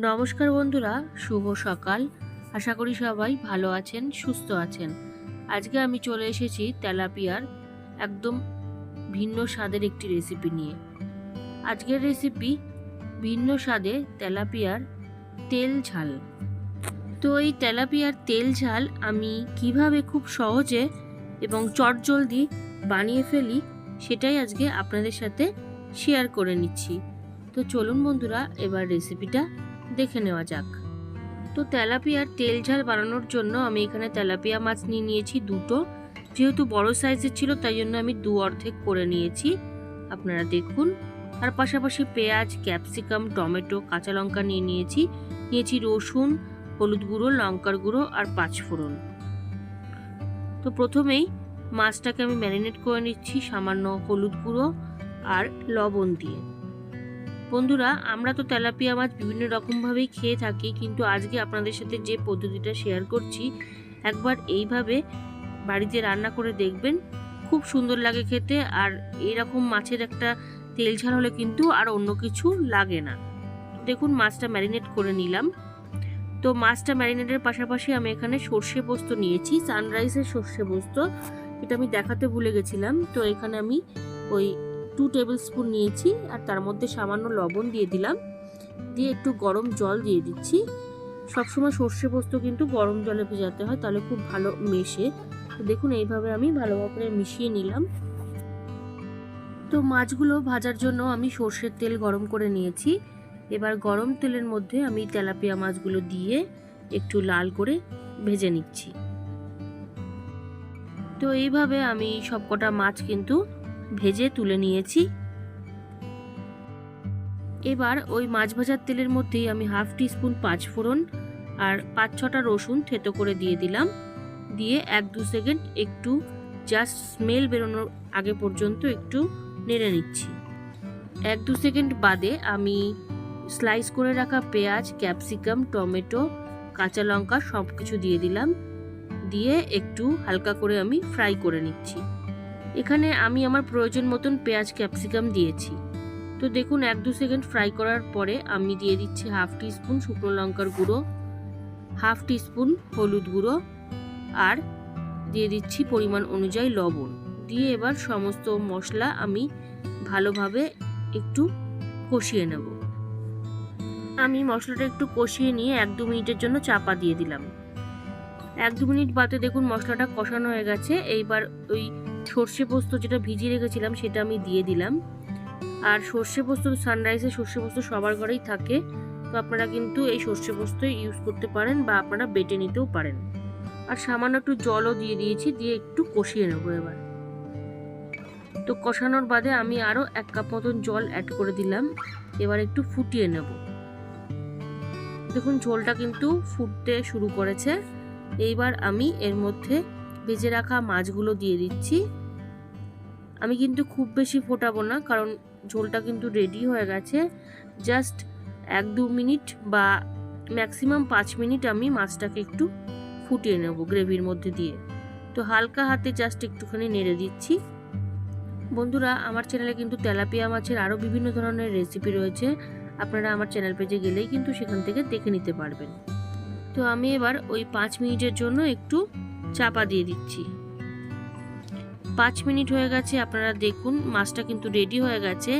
নমস্কার বন্ধুরা, শুভ সকাল। আশা করি সবাই ভালো আছেন, সুস্থ আছেন। আজকে আমি চলে এসেছি তেলাপিয়ার একদম ভিন্ন স্বাদের একটি রেসিপি নিয়ে। আজকের রেসিপি ভিন্ন স্বাদে তেলাপিয়ার তেল ঝাল। তো এই তেলাপিয়ার তেল ঝাল আমি কীভাবে খুব সহজে এবং চটজলদি বানিয়ে ফেলি সেটাই আজকে আপনাদের সাথে শেয়ার করে নিচ্ছি। তো চলুন বন্ধুরা, এবার রেসিপিটা দেখে নেওয়া যাক। তো তেলাপিয়ার তেল ঝাল বানানোর জন্য আমি এখানে তেলাপিয়া মাছ নিয়ে নিয়েছি দুটো। যেহেতু বড় সাইজের ছিল, তাই জন্য আমি দু অর্ধেক করে নিয়েছি। আপনারা দেখুন। আর পাশাপাশি পেঁয়াজ, ক্যাপসিকাম, টমেটো, কাঁচা লঙ্কা নিয়ে নিয়েছি। নিয়েছি রসুন, হলুদ গুঁড়ো, লঙ্কার গুঁড়ো আর পাঁচফোড়ন তো প্রথমেই মাছটাকে আমি ম্যারিনেট করে নিচ্ছি সামান্য হলুদ গুঁড়ো আর লবণ দিয়ে। বন্ধুরা, আমরা তো তেলাপিয়া মাছ বিভিন্ন রকমভাবেই খেয়ে থাকি, কিন্তু আজকে আপনাদের সাথে যে পদ্ধতিটা শেয়ার করছি, একবার এইভাবে বাড়িতে রান্না করে দেখবেন, খুব সুন্দর লাগে খেতে আর এরকম মাছের একটা তেল ঝাল হলে কিন্তু আর অন্য কিছু লাগে না। দেখুন, মাছটা ম্যারিনেট করে নিলাম। তো মাছটা ম্যারিনেটের পাশাপাশি আমি এখানে সর্ষে পোস্ত নিয়েছি সানরাইসের সর্ষে পোস্ত। এটা আমি দেখাতে ভুলে গেছিলাম। তো এখানে আমি ওই টু টেবিল স্পুন নিয়েছি আর তার মধ্যে সামান্য লবণ দিয়ে দিলাম। দিয়ে একটু গরম জল দিয়ে দিচ্ছি। সবসময় সর্ষে পোস্ত কিন্তু গরম জলে ভেজাতে হয়, তাহলে খুব ভালো মেশে। দেখুন, এইভাবে আমি ভালোভাবে মিশিয়ে নিলাম। তো মাছগুলো ভাজার জন্য আমি সর্ষের তেল গরম করে নিয়েছি। এবার গরম তেলের মধ্যে আমি তেলাপিয়া মাছগুলো দিয়ে একটু লাল করে ভেজে নিচ্ছি। তো এইভাবে আমি সবকটা মাছ কিন্তু ভেজে তুলে নিয়েছি। এবার ওই মাছ ভাজার তেলের মধ্যেই আমি হাফ টি স্পুন পাঁচফোড়ন আর পাঁচ ছটা রসুন থেতো করে দিয়ে দিলাম। দিয়ে এক দু সেকেন্ড একটু জাস্ট স্মেল বেরোনোর আগে পর্যন্ত একটু নেড়ে নিচ্ছি। এক দু সেকেন্ড বাদে আমি স্লাইস করে রাখা পেঁয়াজ, ক্যাপসিকাম, টমেটো, কাঁচা লঙ্কা সব কিছু দিয়ে দিলাম। দিয়ে একটু হালকা করে আমি ফ্রাই করে নিচ্ছি। এখানে আমি আমার প্রয়োজন মতন পেঁয়াজ ক্যাপসিকাম দিয়েছি। তো দেখুন, এক দু সেকেন্ড ফ্রাই করার পরে আমি দিয়ে দিচ্ছি হাফ টি স্পুন শুকনো লঙ্কার গুঁড়ো, হাফ টি স্পুন হলুদ গুঁড়ো আর দিয়ে দিচ্ছি পরিমাণ অনুযায়ী লবণ। দিয়ে এবার সমস্ত মশলা আমি ভালোভাবে একটু কষিয়ে নেব। আমি মশলাটা একটু কষিয়ে নিয়ে এক দু মিনিটের জন্য চাপা দিয়ে দিলাম। এক দু মিনিট বাদে দেখুন মশলাটা কষানো হয়ে গেছে। এইবার ওই সর্ষে পোস্ত যেটা ভিজিয়ে রেখেছিলাম, সেটা আমি দিয়ে দিলাম। আর সর্ষে পোস্ত সানরাইসে সর্ষে পোস্ত সবার ঘরেই থাকে। তো আপনারা কিন্তু এই সর্ষে পোস্ত ইউজ করতে পারেন বা আপনারা বেটে নিতেও পারেন। আর সামান্য একটু জলও দিয়ে দিয়েছি, দিয়ে একটু কষিয়ে নেব এবার। তো কষানোর বাদে আমি আরও এক কাপ মতন জল অ্যাড করে দিলাম। এবার একটু ফুটিয়ে নেব। দেখুন, ঝোলটা কিন্তু ফুটতে শুরু করেছে। এইবার আমি এর মধ্যে ভেজে রাখা মাছগুলো দিয়ে দিচ্ছি। আমি কিন্তু খুব বেশি ফোটাবো না, কারণ ঝোলটা কিন্তু রেডি হয়ে গেছে। জাস্ট এক দু মিনিট বা ম্যাক্সিমাম পাঁচ মিনিট আমি মাছটাকে একটু ফুটিয়ে নেব গ্রেভির মধ্যে দিয়ে। তো হালকা হাতে জাস্ট একটুখানি নেড়ে দিচ্ছি। বন্ধুরা, আমার চ্যানেলে কিন্তু তেলাপিয়া মাছের আরও বিভিন্ন ধরনের রেসিপি রয়েছে। আপনারা আমার চ্যানেল পেজে গেলেই কিন্তু সেখান থেকে দেখে নিতে পারবেন। তো আমি এবার ওই পাঁচ মিনিটের জন্য একটু চাপা দিয়ে দিচ্ছি। পাঁচ মিনিট হয়ে গেছে, আপনারা দেখুন, মাছটা কিন্তু রেডি হয়ে গেছে।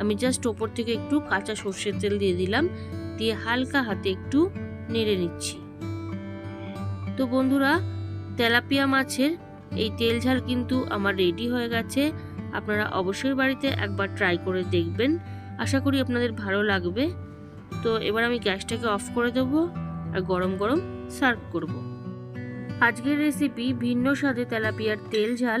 আমি জাস্ট ওপর থেকে একটু কাঁচা সর্ষের তেল দিয়ে দিলাম, দিয়ে হালকা হাতে একটু নেড়ে নিচ্ছি। তো বন্ধুরা, তেলাপিয়া মাছের এই তেল ঝাল কিন্তু আমার রেডি হয়ে গেছে। আপনারা অবশ্যই বাড়িতে একবার ট্রাই করে দেখবেন। আশা করি আপনাদের ভালো লাগবে। তো এবার আমি গ্যাসটাকে অফ করে দেবো আর গরম গরম সার্ভ করব। আজকের রেসিপি ভিন্ন স্বাদে তেলাপিয়ার তেল ঝাল।